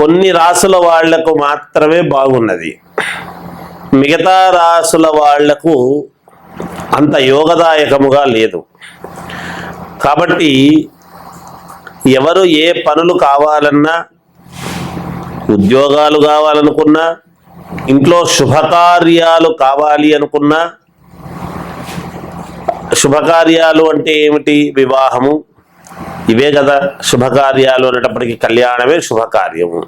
కొన్ని రాసుల వాళ్ళకు మాత్రమే బాగున్నది. మిగతా రాసుల వాళ్ళకు అంత యోగదాయకముగా లేదు. కాబట్టి ఎవరు ఏ పనులు కావాలన్నా ఉద్యోగాలు కావాలనుకున్నా ఇంట్లో శుభకార్యాలు కావాలి అనుకున్నా శుభకార్యాలు అంటే ఏమిటి? వివాహము. ఇవే కదా శుభకార్యాలు అనేటప్పటికీ కళ్యాణమే శుభకార్యము.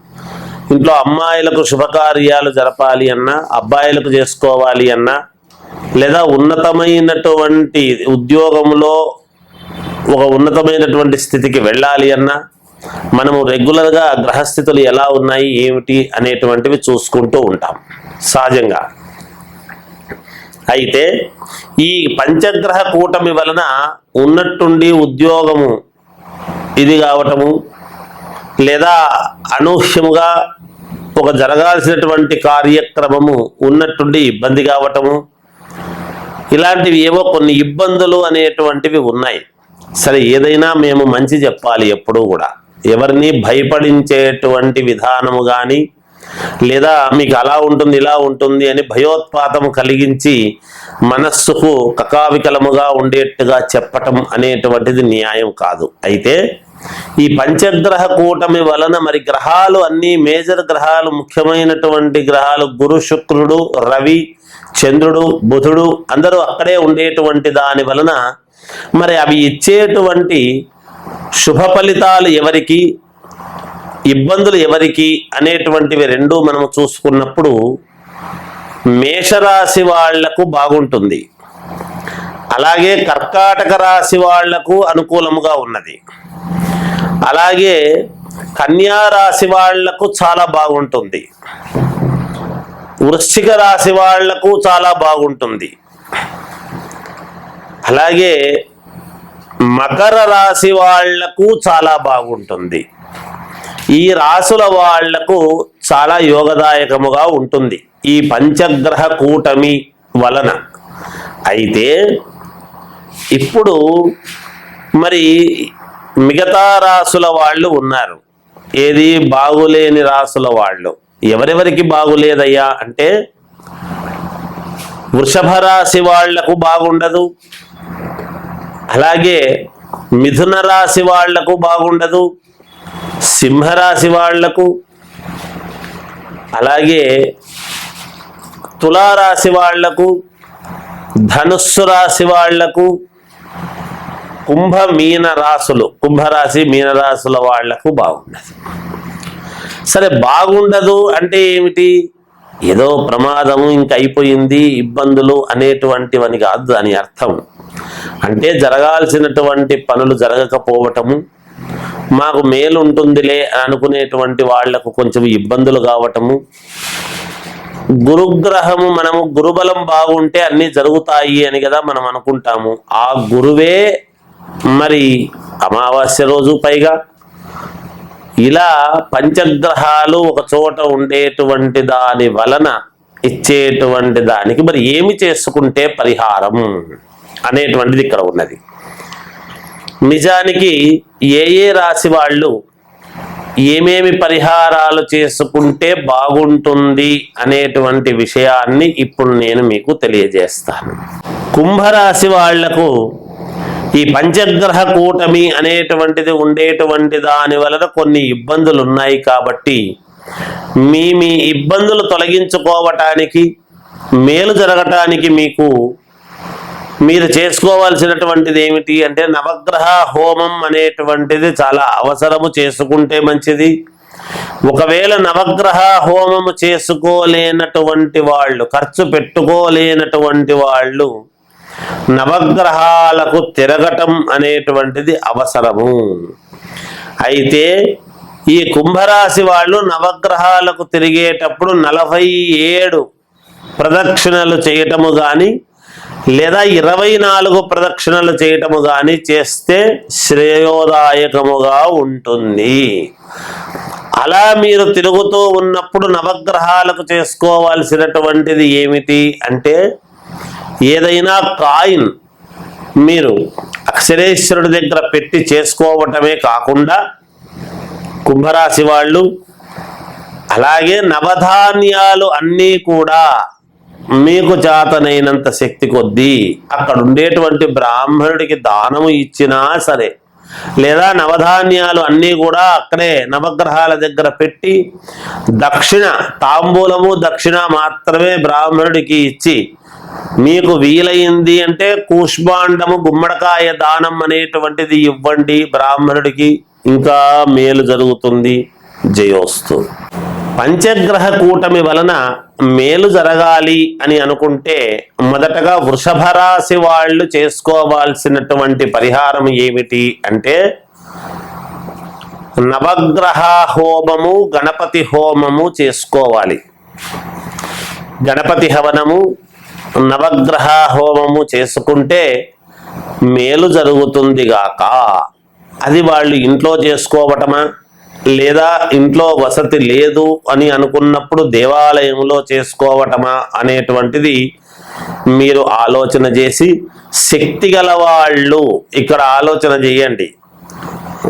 ఇంట్లో అమ్మాయిలకు శుభకార్యాలు జరపాలి అన్నా అబ్బాయిలకు చేసుకోవాలి అన్నా లేదా ఉన్నతమైనటువంటి ఉద్యోగంలో ఒక ఉన్నతమైనటువంటి స్థితికి వెళ్ళాలి అన్నా మనము రెగ్యులర్గా గ్రహస్థితులు ఎలా ఉన్నాయి ఏమిటి అనేటువంటివి చూసుకుంటూ ఉంటాం. సహజంగా. అయితే ఈ పంచగ్రహ కూటమి వలన ఉన్నట్టుండి ఉద్యోగము ఇది కావటము లేదా అనూహ్యముగా ఒక జరగాల్సినటువంటి కార్యక్రమము ఉన్నట్టుండి ఇబ్బంది కావటము ఇలాంటివి ఏవో కొన్ని ఇబ్బందులు అనేటువంటివి ఉన్నాయి. సరే ఏదైనా మేము మంచి చెప్పాలి ఎప్పుడూ కూడా. ఎవరిని భయపడించేటువంటి విధానము కానీ లేదా మీకు అలా ఉంటుంది ఇలా ఉంటుంది అని భయోత్పాతము కలిగించి మనస్సుకు కకావికలముగా ఉండేట్టుగా చెప్పటం అనేటువంటిది న్యాయం కాదు. అయితే ఈ పంచగ్రహ కూటమి వలన మరి గ్రహాలు అన్ని మేజర్ గ్రహాలు ముఖ్యమైనటువంటి గ్రహాలు గురు శుక్రుడు రవి చంద్రుడు బుధుడు అందరూ అక్కడే ఉండేటువంటి దాని వలన మరి అవి ఇచ్చేటువంటి శుభ ఫలితాలు ఎవరికి ఇబ్బందులు ఎవరికి అనేటువంటివి రెండు మనము చూసుకున్నప్పుడు మేషరాశి వాళ్ళకు బాగుంటుంది. అలాగే కర్కాటక రాశి వాళ్ళకు అనుకూలముగా ఉన్నది. అలాగే కన్యా రాశి వాళ్ళకు చాలా బాగుంటుంది. వృశ్చిక రాశి వాళ్ళకు చాలా బాగుంటుంది. అలాగే మకర రాశి వాళ్ళకు చాలా బాగుంటుంది. ఈ రాసుల వాళ్ళకు చాలా యోగదాయకముగా ఉంటుంది. ఈ పంచగ్రహ కూటమి వలన. అయితే ఇప్పుడు మరి మిగతా రాసుల వాళ్ళు ఉన్నారు. ఏది బాగులేని రాసుల వాళ్ళు. ఎవరెవరికి బాగులేదయ్యా అంటే వృషభ రాశి వాళ్ళకు బాగుండదు. అలాగే మిథున రాశి వాళ్ళకు బాగుండదు. సింహరాశి వాళ్ళకు అలాగే తులారాశి వాళ్ళకు ధనుస్సు రాశి వాళ్ళకు కుంభ మీన రాసులు కుంభరాశి మీనరాశుల వాళ్ళకు బాగుండదు. సరే బాగుండదు అంటే ఏమిటి? ఏదో ప్రమాదము ఇంక అయిపోయింది ఇబ్బందులు అనేటువంటివని కాదు దాని అర్థం. అంటే జరగాల్సినటువంటి పనులు జరగకపోవటము మాకు మేలు ఉంటుందిలే అనుకునేటువంటి వాళ్ళకు కొంచెం ఇబ్బందులు కావటము గురుగ్రహము మనము గురుబలం బాగుంటే అన్నీ జరుగుతాయి అని కదా మనం అనుకుంటాము. ఆ గురువే మరి అమావాస్య రోజు పైగా ఇలా పంచగ్రహాలు ఒక చోట ఉండేటువంటి దాని వలన ఇచ్చేటువంటి దానికి మరి ఏమి చేసుకుంటే పరిహారం అనేటువంటిది ఇక్కడ ఉన్నది. నిజానికి ఏ ఏ రాశి వాళ్ళు ఏమేమి పరిహారాలు చేసుకుంటే బాగుంటుంది అనేటువంటి విషయాన్ని ఇప్పుడు నేను మీకు తెలియజేస్తాను. కుంభరాశి వాళ్ళకు ఈ పంచగ్రహ కూటమి అనేటువంటిది ఉండేటువంటి దాని వలన కొన్ని ఇబ్బందులు ఉన్నాయి కాబట్టి మీ మీ ఇబ్బందులు తొలగించుకోవటానికి మేలు జరగటానికి మీకు మీరు చేసుకోవాల్సినటువంటిది ఏమిటి అంటే నవగ్రహ హోమం అనేటువంటిది చాలా అవసరము చేసుకుంటే మంచిది. ఒకవేళ నవగ్రహ హోమము చేసుకోలేనటువంటి వాళ్ళు ఖర్చు పెట్టుకోలేనటువంటి వాళ్ళు నవగ్రహాలకు తిరగటం అనేటువంటిది అవసరము. అయితే ఈ కుంభరాశి వాళ్ళు నవగ్రహాలకు తిరిగేటప్పుడు నలభై ఏడు ప్రదక్షిణలు చేయటము కానీ లేదా ఇరవై నాలుగు ప్రదక్షిణలు చేయటము కానీ చేస్తే శ్రేయోదాయకముగా ఉంటుంది. అలా మీరు తిరుగుతూ ఉన్నప్పుడు నవగ్రహాలకు చేసుకోవాల్సినటువంటిది ఏమిటి అంటే ఏదైనా కాయిన్ మీరు అక్షరేశ్వరుడి దగ్గర పెట్టి చేసుకోవటమే కాకుండా కుంభరాశి వాళ్ళు అలాగే నవధాన్యాలు అన్నీ కూడా మీకు చేతనైనంత శక్తి కొద్దీ అక్కడ ఉండేటువంటి బ్రాహ్మణుడికి దానము ఇచ్చినా సరే లేదా నవధాన్యాలు అన్నీ కూడా అక్కడే నవగ్రహాల దగ్గర పెట్టి దక్షిణ తాంబూలము దక్షిణ మాత్రమే బ్రాహ్మణుడికి ఇచ్చి మీకు వీలైంది అంటే కూష్మాండము గుమ్మడికాయ దానం అనేటువంటిది ఇవ్వండి. బ్రాహ్మణుడికి ఇంకా మేలు జరుగుతుంది. జయోస్తు. పంచగ్రహ కూటమి వలన మేలు జరగాలి అని అనుకుంటే మొదటగా వృషభ రాశి వాళ్ళు చేసుకోవాల్సినటువంటి పరిహారం ఏమిటి అంటే నవగ్రహ హోమము గణపతి హోమము చేసుకోవాలి. గణపతి హవనము నవగ్రహ హోమము చేసుకుంటే మేలు జరుగుతుంది గాక. అది వాళ్ళు ఇంట్లో చేసుకోవటమా? లేదా ఇంట్లో వసతి లేదు అని అనుకున్నప్పుడు దేవాలయంలో చేసుకోవటమా అనేటువంటిది మీరు ఆలోచన చేసి శక్తి గల వాళ్ళు ఇక్కడ ఆలోచన చేయండి.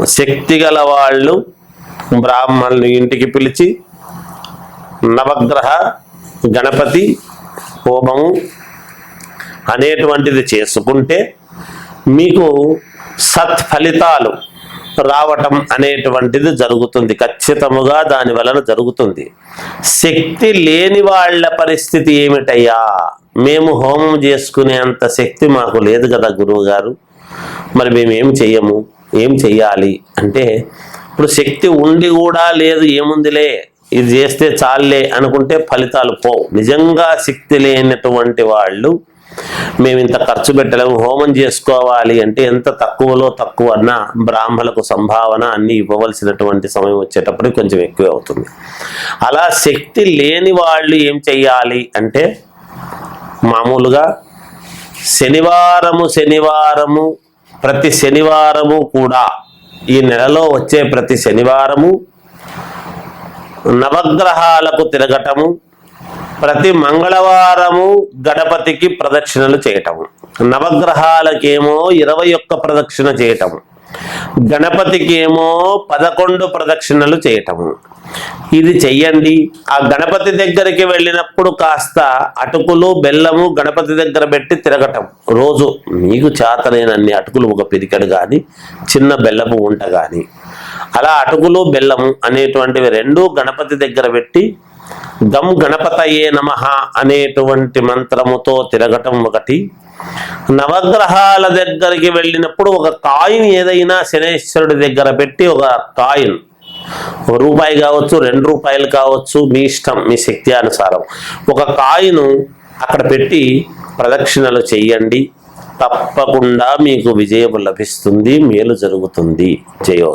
శక్తి గల వాళ్ళు బ్రాహ్మణులు ఇంటికి పిలిచి నవగ్రహ గణపతి హోమం అనేటువంటిది చేసుకుంటే మీకు సత్ఫలితాలు రావటం అనేటువంటిది జరుగుతుంది. ఖచ్చితముగా దాని వలన జరుగుతుంది. శక్తి లేని వాళ్ళ పరిస్థితి ఏమిటయ్యా? మేము హోమం చేసుకునేంత శక్తి మాకు లేదు కదా గురువు గారు మరి మేము ఏం చెయ్యము? ఏం చెయ్యాలి? అంటే ఇప్పుడు శక్తి ఉండి కూడా లేదు ఏముందిలే? ఇది చేస్తే చాలే అనుకుంటే ఫలితాలు పోవు. నిజంగా శక్తి లేనటువంటి వాళ్ళు మేము ఇంత ఖర్చు పెట్టలేము హోమం చేసుకోవాలి అంటే ఎంత తక్కువలో తక్కువ అన్నా బ్రాహ్మణులకు సంభావన అన్ని ఇవ్వవలసినటువంటి సమయం వచ్చేటప్పటికి కొంచెం ఎక్కువ అవుతుంది. అలా శక్తి లేని వాళ్ళు ఏం చెయ్యాలి అంటే మామూలుగా శనివారము శనివారము ప్రతి శనివారము కూడా ఈ నెలలో వచ్చే ప్రతి శనివారము నవగ్రహాలకు తిరగటము ప్రతి మంగళవారము గణపతికి ప్రదక్షిణలు చేయటము. నవగ్రహాలకేమో ఇరవై ఒక్క ప్రదక్షిణ చేయటము. గణపతికేమో పదకొండు ప్రదక్షిణలు చేయటము. ఇది చెయ్యండి. ఆ గణపతి దగ్గరికి వెళ్ళినప్పుడు కాస్త అటుకులు బెల్లము గణపతి దగ్గర పెట్టి తిరగటం. రోజు మీకు చేతనైనన్ని అటుకులు ఒక పిరికడు కానీ చిన్న బెల్లము ఉంట కానీ అలా అటుకులు బెల్లము అనేటువంటివి రెండు గణపతి దగ్గర పెట్టి గం గణపతయే నమ అనేటువంటి మంత్రముతో తిరగటం ఒకటి. నవగ్రహాల దగ్గరికి వెళ్ళినప్పుడు ఒక కాయిన్ ఏదైనా శనేశ్వరుడి దగ్గర పెట్టి ఒక కాయిన్. ఒక రూపాయి కావచ్చు రెండు రూపాయలు కావచ్చు మీ ఇష్టం మీ శక్తి అనుసారం ఒక కాయిన్ అక్కడ పెట్టి ప్రదక్షిణలు చెయ్యండి తప్పకుండా మీకు విజయం లభిస్తుంది మేలు జరుగుతుంది. జయోస్